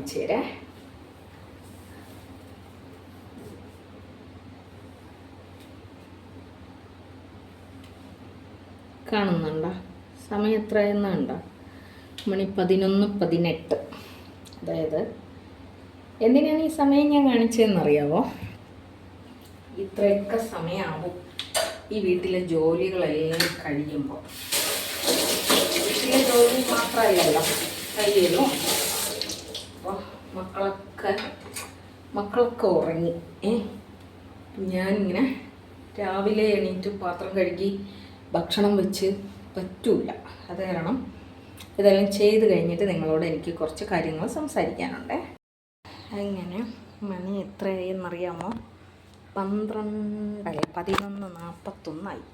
കാണിച്ചു തരാം കാണുന്നുണ്ടോ? സമയം എത്രയെന്നുണ്ടോ മണി പതിനൊന്ന് പതിനെട്ട്. അതായത് എന്തിനാണ് ഈ സമയം ഞാൻ കാണിച്ചതെന്നറിയാവോ? ഇത്രയൊക്കെ സമയമാവും ഈ വീട്ടിലെ ജോലികളെല്ലാം കഴിയുമ്പോൾ. വീട്ടിലെ ജോലി മാത്രമല്ലല്ലോ അപ്പോൾ മക്കളൊക്കെ മക്കളൊക്കെ ഉറങ്ങി. ഏ? ഞാനിങ്ങനെ രാവിലെ എണീറ്റ് പാത്രം കഴുകി ഭക്ഷണം വെച്ച് പറ്റൂല. അത് കാരണം ഇതെല്ലാം ചെയ്ത് കഴിഞ്ഞിട്ട് നിങ്ങളോട് എനിക്ക് കുറച്ച് കാര്യങ്ങൾ സംസാരിക്കാനുണ്ട്. അങ്ങനെ മണി എത്രയായി എന്നറിയാമോ പന്ത്രണ്ടല്ല? പതിനൊന്ന് നാൽപ്പത്തൊന്നായി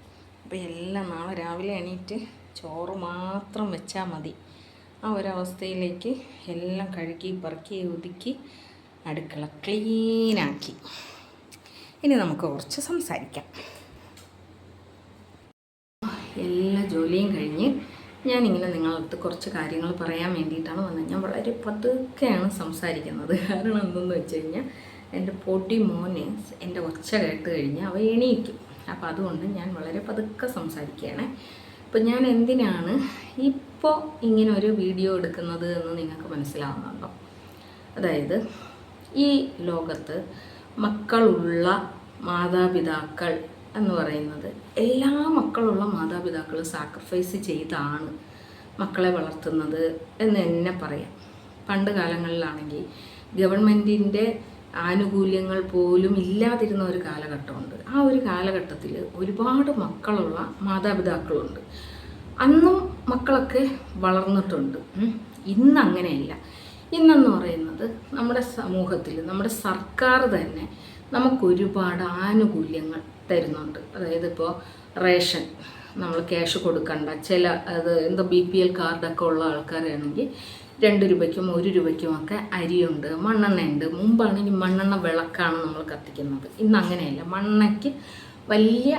അപ്പോൾ എല്ലാം നാളെ രാവിലെ എണീറ്റ് ചോറ് മാത്രം വെച്ചാൽ മതി. ആ ഒരവസ്ഥയിലേക്ക് എല്ലാം കഴുകി പറക്കി ഒതുക്കി അടുക്കള ക്ലീനാക്കി ഇനി നമുക്ക് കുറച്ച് സംസാരിക്കാം. എല്ലാ ജോലിയും കഴിഞ്ഞ് ഞാനിങ്ങനെ നിങ്ങളടുത്ത് കുറച്ച് കാര്യങ്ങൾ പറയാൻ വേണ്ടിയിട്ടാണ് വന്നത്. ഞാൻ വളരെ പതുക്കെയാണ് സംസാരിക്കുന്നത്. കാരണം എന്തെന്ന് വെച്ച് കഴിഞ്ഞാൽ എന്റെ പൊടി മോനെ എന്റെ ഒച്ച കേട്ട് കഴിഞ്ഞാൽ അവ എണീക്കും. അപ്പോൾ അതുകൊണ്ട് ഞാൻ വളരെ പതുക്കെ സംസാരിക്കുകയാണ്. അപ്പോൾ ഞാൻ എന്തിനാണ് ഇപ്പോൾ ഇങ്ങനെ ഒരു വീഡിയോ എടുക്കുന്നത് എന്ന് നിങ്ങൾക്ക് മനസ്സിലാവുന്നുണ്ടോ? അതായത് ഈ ലോകത്ത് മക്കളുള്ള മാതാപിതാക്കൾ എന്ന് പറയുന്നത് എല്ലാ മക്കളുള്ള മാതാപിതാക്കൾ സാക്രിഫൈസ് ചെയ്താണ് മക്കളെ വളർത്തുന്നത് എന്ന് തന്നെ പറയാം. പണ്ട് കാലങ്ങളിലാണെങ്കിൽ ഗവൺമെന്റിന്റെ ആനുകൂല്യങ്ങൾ പോലും ഇല്ലാതിരുന്ന ഒരു കാലഘട്ടമുണ്ട്. ആ ഒരു കാലഘട്ടത്തിൽ ഒരുപാട് മക്കളുള്ള മാതാപിതാക്കളുണ്ട്. അന്നും മക്കളൊക്കെ വളർന്നിട്ടുണ്ട്. ഇന്ന് അങ്ങനെയല്ല ഇന്നെന്ന് പറയുന്നത് നമ്മുടെ സമൂഹത്തിൽ നമ്മുടെ സർക്കാർ തന്നെ നമുക്കൊരുപാട് ആനുകൂല്യങ്ങൾ തരുന്നുണ്ട്. അതായത് ഇപ്പോൾ റേഷൻ നമ്മൾ ക്യാഷ് കൊടുക്കണ്ട. ചില അത് എന്താ ബി പി എൽ കാർഡൊക്കെ ഉള്ള ആൾക്കാരാണെങ്കിൽ രണ്ട് രൂപയ്ക്കും ഒരു രൂപയ്ക്കും ഒക്കെ അരിയുണ്ട് മണ്ണെണ്ണയുണ്ട്. മുമ്പാണെങ്കിൽ മണ്ണെണ്ണ വിളക്കാണ് നമ്മൾ കത്തിക്കുന്നത്. ഇന്ന് അങ്ങനെയല്ല. മണ്ണെണ്ണയ്ക്ക് വലിയ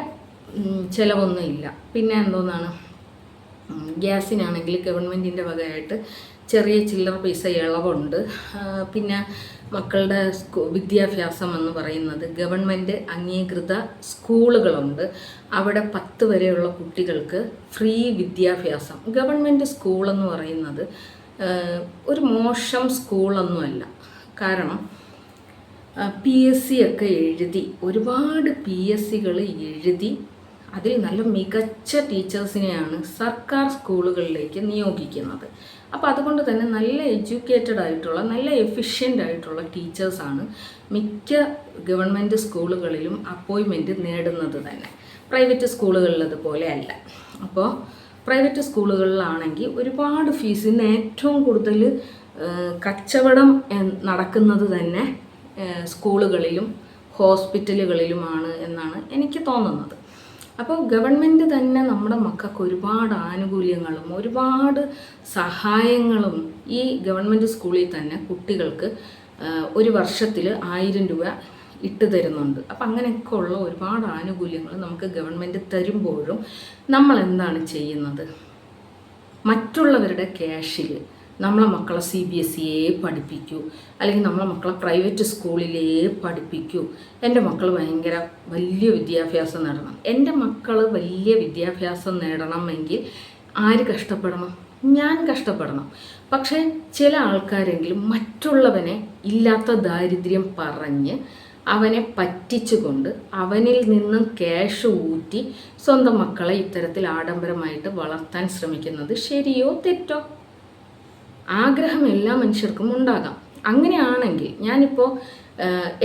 ചിലവൊന്നുമില്ല. പിന്നെ എന്തോന്നാണ്? ഗ്യാസിനാണെങ്കിൽ ഗവൺമെന്റിന്റെ വകയായിട്ട് ചെറിയ ചില്ലറ പൈസ ഇളവുണ്ട്. പിന്നെ മക്കളുടെ സ്കൂ വിദ്യാഭ്യാസം എന്ന് പറയുന്നത് ഗവൺമെന്റ് അംഗീകൃത സ്കൂളുകളുണ്ട്. അവിടെ പത്ത് വരെയുള്ള കുട്ടികൾക്ക് ഫ്രീ വിദ്യാഭ്യാസം. ഗവൺമെന്റ് സ്കൂളെന്ന് പറയുന്നത് ഒരു മോശം സ്കൂളൊന്നുമല്ല. കാരണം പി എസ് സി ഒക്കെ എഴുതി ഒരുപാട് പി എസ് സികൾ എഴുതി അതിൽ നല്ല മികച്ച ടീച്ചേഴ്സിനെയാണ് സർക്കാർ സ്കൂളുകളിലേക്ക് നിയോഗിക്കുന്നത്. അപ്പോൾ അതുകൊണ്ട് തന്നെ നല്ല എഡ്യൂക്കേറ്റഡ് ആയിട്ടുള്ള നല്ല എഫിഷ്യന്റ് ആയിട്ടുള്ള ടീച്ചേഴ്സാണ് മിക്ക ഗവൺമെന്റ് സ്കൂളുകളിലും അപ്പോയിൻമെന്റ് നേടുന്നത് തന്നെ. പ്രൈവറ്റ് സ്കൂളുകളിലതുപോലെ അല്ല. അപ്പോൾ പ്രൈവറ്റ് സ്കൂളുകളിലാണെങ്കിൽ ഒരുപാട് ഫീസ് ഇന്ന് ഏറ്റവും കൂടുതൽ കച്ചവടം നടക്കുന്നത് തന്നെ സ്കൂളുകളിലും ഹോസ്പിറ്റലുകളിലുമാണ് എന്നാണ് എനിക്ക് തോന്നുന്നത്. അപ്പോൾ ഗവൺമെന്റ് തന്നെ നമ്മുടെ മക്കൾക്ക് ഒരുപാട് ആനുകൂല്യങ്ങളും ഒരുപാട് സഹായങ്ങളും ഈ ഗവൺമെന്റ് സ്കൂളിൽ തന്നെ കുട്ടികൾക്ക് ഒരു വർഷത്തിൽ ആയിരം രൂപ ഇട്ട് തരുന്നുണ്ട്. അപ്പം അങ്ങനെയൊക്കെ ഉള്ള ഒരുപാട് ആനുകൂല്യങ്ങൾ നമുക്ക് ഗവൺമെന്റ് തരുമ്പോഴും നമ്മൾ എന്താണ് ചെയ്യുന്നത്? മറ്റുള്ളവരുടെ ക്യാഷിൽ നമ്മളെ മക്കളെ സി ബി എസ് സിയെ പഠിപ്പിക്കൂ. അല്ലെങ്കിൽ നമ്മളെ മക്കളെ പ്രൈവറ്റ് സ്കൂളിലേ പഠിപ്പിക്കൂ. എന്റെ മക്കൾ ഭയങ്കര വലിയ വിദ്യാഭ്യാസം നേടണം. എന്റെ മക്കൾ വലിയ വിദ്യാഭ്യാസം നേടണമെങ്കിൽ ആര് കഷ്ടപ്പെടണം? ഞാൻ കഷ്ടപ്പെടണം. പക്ഷേ ചില ആൾക്കാരെങ്കിലും മറ്റുള്ളവനെ ഇല്ലാത്ത ദാരിദ്ര്യം പറഞ്ഞ് അവനെ പറ്റിച്ചുകൊണ്ട് അവനിൽ നിന്നും ക്യാഷ് ഊറ്റി സ്വന്തം മക്കളെ ഇത്തരത്തിൽ ആഡംബരമായിട്ട് വളർത്താൻ ശ്രമിക്കുന്നത് ശരിയോ തെറ്റോ? ആഗ്രഹം എല്ലാ മനുഷ്യർക്കും ഉണ്ടാകാം. അങ്ങനെയാണെങ്കിൽ ഞാനിപ്പോൾ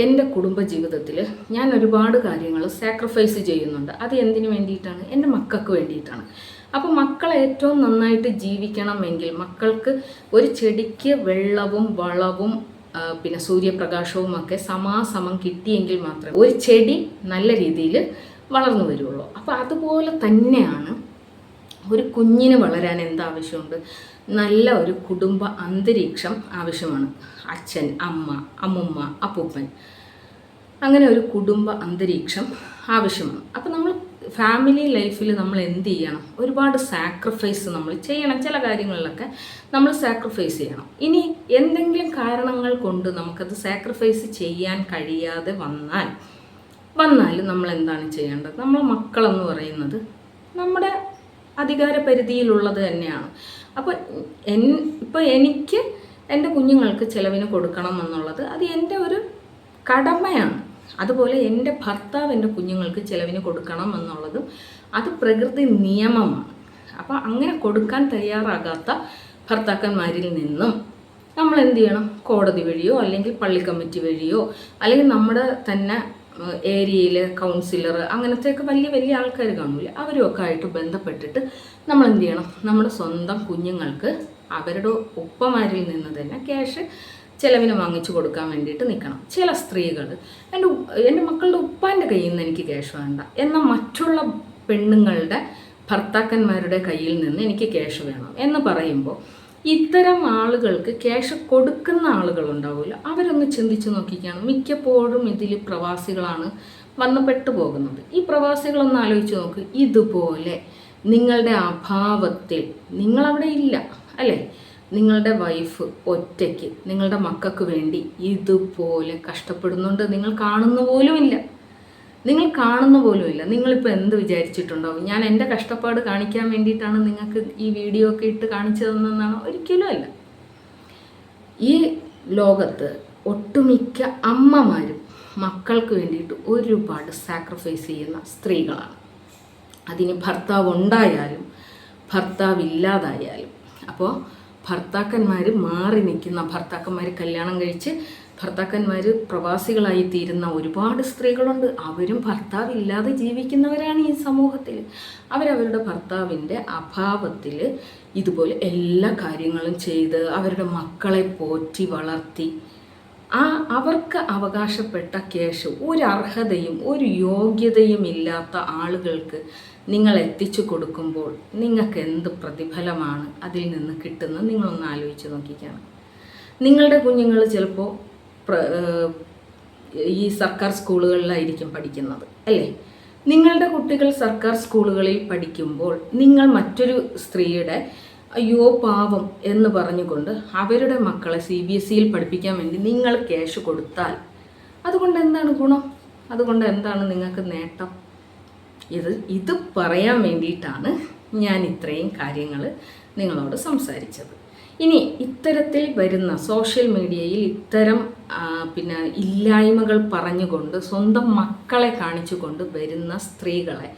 എന്റെ കുടുംബ ജീവിതത്തിൽ ഞാൻ ഒരുപാട് കാര്യങ്ങൾ സാക്രിഫൈസ് ചെയ്യുന്നുണ്ട്. അത് എന്തിനു വേണ്ടിയിട്ടാണ്? എന്റെ മക്കൾക്ക് വേണ്ടിയിട്ടാണ്. അപ്പോൾ മക്കൾ ഏറ്റവും നന്നായിട്ട് ജീവിക്കണമെങ്കിൽ മക്കൾക്ക് ഒരു ചെടിക്ക് വെള്ളവും വളവും പിന്നെ സൂര്യപ്രകാശവും ഒക്കെ സമാസമം കിട്ടിയെങ്കിൽ മാത്രമേ ഒരു ചെടി നല്ല രീതിയിൽ വളർന്നു വരുള്ളൂ. അപ്പോൾ അതുപോലെ തന്നെയാണ് ഒരു കുഞ്ഞിന് വളരാൻ എന്താവശ്യമുണ്ട്? നല്ല ഒരു കുടുംബ അന്തരീക്ഷം ആവശ്യമാണ്. അച്ഛൻ അമ്മ അമ്മുമ്മ അപ്പൂപ്പൻ. അങ്ങനെ ഒരു കുടുംബ അന്തരീക്ഷം ആവശ്യമാണ്. അപ്പോൾ നമ്മൾ ഫാമിലി ലൈഫിൽ നമ്മൾ എന്ത് ചെയ്യണം? ഒരുപാട് സാക്രിഫൈസ് നമ്മൾ ചെയ്യണം. ചില കാര്യങ്ങളിലൊക്കെ നമ്മൾ സാക്രിഫൈസ് ചെയ്യണം. ഇനി എന്തെങ്കിലും കാരണങ്ങൾ കൊണ്ട് നമുക്കത് സാക്രിഫൈസ് ചെയ്യാൻ കഴിയാതെ വന്നാൽ വന്നാൽ നമ്മൾ എന്താണ് ചെയ്യേണ്ടത്? നമ്മൾ മക്കളെന്ന് പറയുന്നത് നമ്മുടെ അധികാര പരിധിയിലുള്ളത് തന്നെയാണ്. അപ്പോൾ എൻ ഇപ്പോൾ എനിക്ക് എന്റെ കുഞ്ഞുങ്ങൾക്ക് ചിലവിന് കൊടുക്കണം എന്നുള്ളത് അത് എന്റെ ഒരു കടമയാണ്. അതുപോലെ എന്റെ ഭർത്താവ് എന്റെ കുഞ്ഞുങ്ങൾക്ക് ചിലവിന് കൊടുക്കണം എന്നുള്ളതും അത് പ്രകൃതി നിയമമാണ്. അപ്പോൾ അങ്ങനെ കൊടുക്കാൻ തയ്യാറാകാത്ത ഭർത്താക്കന്മാരിൽ നിന്നും നമ്മൾ എന്ത് ചെയ്യണം? കോടതി വഴിയോ അല്ലെങ്കിൽ പള്ളി കമ്മിറ്റി വഴിയോ അല്ലെങ്കിൽ നമ്മുടെ തന്നെ ഏരിയയിൽ കൗൺസിലർ അങ്ങനത്തെയൊക്കെ വലിയ വലിയ ആൾക്കാർ കാണില്ല അവരുമൊക്കെ ആയിട്ട് ബന്ധപ്പെട്ടിട്ട് നമ്മൾ എന്ത് ചെയ്യണം? നമ്മുടെ സ്വന്തം കുഞ്ഞുങ്ങൾക്ക് അവരുടെ ഉപ്പമാരിൽ നിന്ന് തന്നെ ക്യാഷ് ചിലവിന് വാങ്ങിച്ചു കൊടുക്കാൻ വേണ്ടിയിട്ട് നിൽക്കണം ചില സ്ത്രീകൾ എന്റെ എന്റെ മക്കളുടെ ഉപ്പാന്റെ കയ്യിൽ നിന്ന് എനിക്ക് ക്യാഷ് വേണ്ട. എന്നാൽ മറ്റുള്ള പെണ്ണുങ്ങളുടെ ഭർത്താക്കന്മാരുടെ കയ്യിൽ നിന്ന് എനിക്ക് ക്യാഷ് വേണം എന്ന് പറയുമ്പോൾ ഇത്തരം ആളുകൾക്ക് ക്യാഷ് കൊടുക്കുന്ന ആളുകളുണ്ടാവില്ല അവരൊന്ന് ചിന്തിച്ചു നോക്കിക്കാണ്. മിക്കപ്പോഴും ഇതിൽ പ്രവാസികളാണ് വന്ന് പെട്ടുപോകുന്നത് ഈ പ്രവാസികളൊന്ന് ആലോചിച്ച് നോക്ക്. ഇതുപോലെ നിങ്ങളുടെ അഭാവത്തിൽ നിങ്ങളവിടെ ഇല്ല അല്ലേ? നിങ്ങളുടെ വൈഫ് ഒറ്റയ്ക്ക് നിങ്ങളുടെ മക്കൾക്ക് വേണ്ടി ഇതുപോലെ കഷ്ടപ്പെടുന്നുണ്ട്. നിങ്ങൾ കാണുന്ന പോലുമില്ല നിങ്ങൾ കാണുന്ന പോലുമില്ല നിങ്ങളിപ്പോൾ എന്ത് വിചാരിച്ചിട്ടുണ്ടാവും? ഞാൻ എന്റെ കഷ്ടപ്പാട് കാണിക്കാൻ വേണ്ടിയിട്ടാണ് നിങ്ങൾക്ക് ഈ വീഡിയോ ഒക്കെ ഇട്ട് കാണിച്ചു തന്നെന്നാണ് ഒരിക്കലും അല്ല. ഈ ലോകത്ത് ഒട്ടുമിക്ക അമ്മമാരും മക്കൾക്ക് വേണ്ടിയിട്ട് ഒരുപാട് സാക്രിഫൈസ് ചെയ്യുന്ന സ്ത്രീകളാണ്. അതിന് ഭർത്താവ് ഉണ്ടായാലും ഭർത്താവ് ഇല്ലാതായാലും അപ്പോൾ ഭർത്താക്കന്മാർ മാറി നിൽക്കുന്ന ഭർത്താക്കന്മാർ കല്യാണം കഴിച്ച് ഭർത്താക്കന്മാർ പ്രവാസികളായി തീരുന്ന ഒരുപാട് സ്ത്രീകളുണ്ട്. അവരും ഭർത്താവില്ലാതെ ജീവിക്കുന്നവരാണ് ഈ സമൂഹത്തിൽ അവരവരുടെ ഭർത്താവിന്റെ അഭാവത്തിൽ ഇതുപോലെ എല്ലാ കാര്യങ്ങളും ചെയ്ത് അവരുടെ മക്കളെ പോറ്റി വളർത്തി ആ അവർക്ക് അവകാശപ്പെട്ട കേശ് ഒരു അർഹതയും ഒരു യോഗ്യതയും ഇല്ലാത്ത ആളുകൾക്ക് നിങ്ങൾ എത്തിച്ചു കൊടുക്കുമ്പോൾ നിങ്ങൾക്ക് എന്ത് പ്രതിഫലമാണ് അതിൽ നിന്ന് കിട്ടുന്നത് നിങ്ങളൊന്ന് ആലോചിച്ച് നോക്കിക്കാണ്. നിങ്ങളുടെ കുഞ്ഞുങ്ങൾ ചിലപ്പോൾ ഈ സർക്കാർ സ്കൂളുകളിലായിരിക്കും പഠിക്കുന്നത് അല്ലേ? നിങ്ങളുടെ കുട്ടികൾ സർക്കാർ സ്കൂളുകളിൽ പഠിക്കുമ്പോൾ നിങ്ങൾ മറ്റൊരു സ്ത്രീയുടെ അയ്യോ പാവം എന്ന് പറഞ്ഞുകൊണ്ട് അവരുടെ മക്കളെ സി ബി എസ് സിയിൽ പഠിപ്പിക്കാൻ വേണ്ടി നിങ്ങൾ ക്യാഷ് കൊടുത്താൽ അതുകൊണ്ട് എന്താണ് ഗുണം? അതുകൊണ്ട് എന്താണ് നിങ്ങൾക്ക് നേട്ടം? ഇത് ഇത് പറയാൻ വേണ്ടിയിട്ടാണ് ഞാൻ ഇത്രയും കാര്യങ്ങൾ നിങ്ങളോട് സംസാരിച്ചത്. ഇനി ഇത്തരത്തിൽ വരുന്ന സോഷ്യൽ മീഡിയയിൽ ഇത്തരം പിന്നെ ഇല്ലായ്മകൾ പറഞ്ഞുകൊണ്ട് സ്വന്തം മക്കളെ കാണിച്ചുകൊണ്ട് വരുന്ന സ്ത്രീകളെ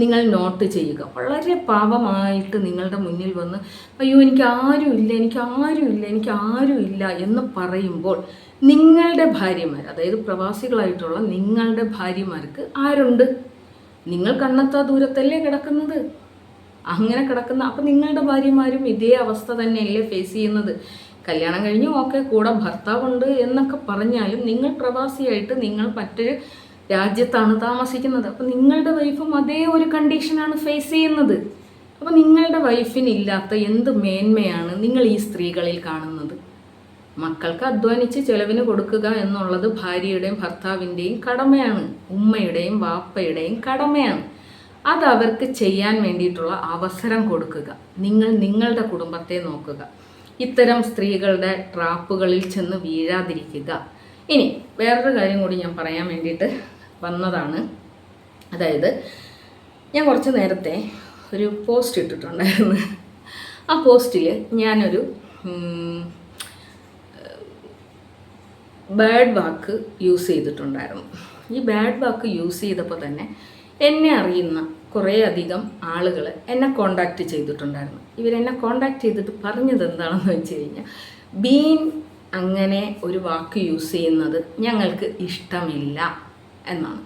നിങ്ങൾ നോട്ട് ചെയ്യുക. വളരെ പാപമായിട്ട് നിങ്ങളുടെ മുന്നിൽ വന്ന് അയ്യോ എനിക്ക് ആരും ഇല്ല എനിക്ക് ആരും ഇല്ല എനിക്ക് ആരും ഇല്ല എന്ന് പറയുമ്പോൾ നിങ്ങളുടെ ഭാര്യമാർ അതായത് പ്രവാസികളായിട്ടുള്ള നിങ്ങളുടെ ഭാര്യമാർക്ക് ആരുണ്ട്? നിങ്ങൾ കണ്ണെത്താ ദൂരത്തല്ലേ കിടക്കുന്നത്? അങ്ങനെ കിടക്കുന്ന അപ്പം നിങ്ങളുടെ ഭാര്യമാരും ഇതേ അവസ്ഥ തന്നെയല്ലേ ഫേസ് ചെയ്യുന്നത്. കല്യാണം കഴിഞ്ഞു ഓക്കെ കൂടെ ഭർത്താവുണ്ട് എന്നൊക്കെ പറഞ്ഞാലും നിങ്ങൾ പ്രവാസിയായിട്ട് നിങ്ങൾ മറ്റൊരു രാജ്യത്താണ് താമസിക്കുന്നത്. അപ്പം നിങ്ങളുടെ വൈഫും അതേ ഒരു കണ്ടീഷനാണ് ഫേസ് ചെയ്യുന്നത്. അപ്പം നിങ്ങളുടെ വൈഫിനില്ലാത്ത എന്ത് മേന്മയാണ് നിങ്ങൾ ഈ സ്ത്രീകളിൽ കാണുന്നത്? മക്കൾക്ക് അധ്വാനിച്ച് ചെലവിന് കൊടുക്കുക എന്നുള്ളത് ഭാര്യയുടെയും ഭർത്താവിന്റെയും കടമയാണ് ഉമ്മയുടെയും വാപ്പയുടെയും കടമയാണ്. അത് അവർക്ക് ചെയ്യാൻ വേണ്ടിയിട്ടുള്ള അവസരം കൊടുക്കുക. നിങ്ങൾ നിങ്ങളുടെ കുടുംബത്തെ നോക്കുക. ഇത്തരം സ്ത്രീകളുടെ ട്രാപ്പുകളിൽ ചെന്ന് വീഴാതിരിക്കുക. ഇനി വേറൊരു കാര്യം കൂടി ഞാൻ പറയാൻ വേണ്ടിയിട്ട് വന്നതാണ്. അതായത് ഞാൻ കുറച്ച് നേരത്തെ ഒരു പോസ്റ്റ് ഇട്ടിട്ടുണ്ടായിരുന്നു. ആ പോസ്റ്റിൽ ഞാനൊരു ബാഡ് വാക്ക് യൂസ് ചെയ്തിട്ടുണ്ടായിരുന്നു. ഈ ബാഡ് വാക്ക് യൂസ് ചെയ്തപ്പോൾ തന്നെ എന്നെ അറിയുന്ന കുറേ അധികം ആളുകൾ എന്നെ കോണ്ടാക്റ്റ് ചെയ്തിട്ടുണ്ടായിരുന്നു. ഇവരെന്നെ കോണ്ടാക്ട് ചെയ്തിട്ട് പറഞ്ഞത് എന്താണെന്ന് വെച്ച് കഴിഞ്ഞാൽ ബീൻ അങ്ങനെ ഒരു വാക്ക് യൂസ് ചെയ്യുന്നത് ഞങ്ങൾക്ക് ഇഷ്ടമില്ല എന്നാണ്.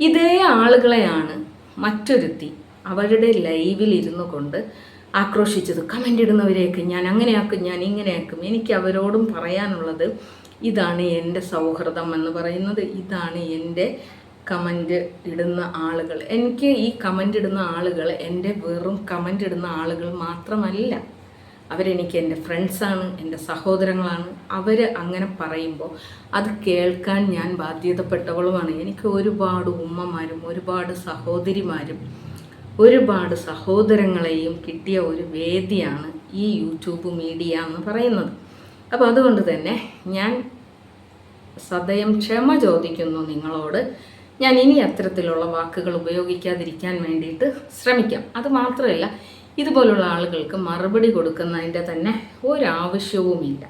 ഇതേ ആളുകളെയാണ് മറ്റൊരുത്തി അവരുടെ ലൈവിൽ ഇരുന്നു കൊണ്ട് ആക്രോശിച്ചത്. കമന്റ് ഇടുന്നവരെയൊക്കെ ഞാൻ അങ്ങനെയാക്കും ഞാൻ ഇങ്ങനെയാക്കും. എനിക്ക് അവരോടും പറയാനുള്ളത് ഇതാണ് എന്റെ സൗഹൃദം എന്ന് പറയുന്നത്. ഇതാണ് എന്റെ കമന്റ് ഇടുന്ന ആളുകൾ. എനിക്ക് ഈ കമന്റ് ഇടുന്ന ആളുകൾ എന്റെ വെറും കമന്റ് ഇടുന്ന ആളുകൾ മാത്രമല്ല. അവരെനിക്ക് എന്റെ ഫ്രണ്ട്സാണ് എന്റെ സഹോദരങ്ങളാണ്. അവർ അങ്ങനെ പറയുമ്പോൾ അത് കേൾക്കാൻ ഞാൻ ബാധ്യതപ്പെട്ടവളുമാണ്. എനിക്ക് ഒരുപാട് ഉമ്മമാരും ഒരുപാട് സഹോദരിമാരും ഒരുപാട് സഹോദരങ്ങളെയും കിട്ടിയ ഒരു വേദിയാണ് ഈ യൂട്യൂബ് മീഡിയ എന്ന് പറയുന്നത്. അപ്പോൾ അതുകൊണ്ട് തന്നെ ഞാൻ സദയം ക്ഷമ ചോദിക്കുന്നു നിങ്ങളോട്. ഞാൻ ഇനി അത്തരത്തിലുള്ള വാക്കുകൾ ഉപയോഗിക്കാതിരിക്കാൻ വേണ്ടിയിട്ട് ശ്രമിക്കാം. അത് മാത്രമല്ല ഇതുപോലുള്ള ആളുകൾക്ക് മറുപടി കൊടുക്കുന്നതിന്റെ തന്നെ ഒരാവശ്യവുമില്ല.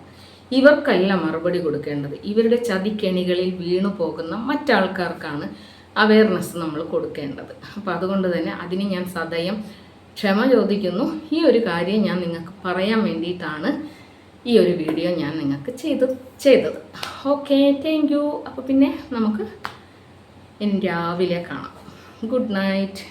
ഇവർക്കല്ല മറുപടി കൊടുക്കേണ്ടത്. ഇവരുടെ ചതിക്കെണികളിൽ വീണു പോകുന്ന മറ്റാൾക്കാർക്കാണ് അവയർനെസ് നമ്മൾ കൊടുക്കേണ്ടത്. അപ്പോൾ അതുകൊണ്ട് തന്നെ അതിന് ഞാൻ സദയം ക്ഷമ ചോദിക്കുന്നു. ഈ ഒരു കാര്യം ഞാൻ നിങ്ങൾക്ക് പറയാൻ വേണ്ടിയിട്ടാണ് ഈ ഒരു വീഡിയോ ഞാൻ നിങ്ങൾക്ക് ചെയ്തു ചെയ്തത്. ഓക്കെ താങ്ക് യു അപ്പോൾ പിന്നെ നമുക്ക് രാവിലെ കാണാം. Good night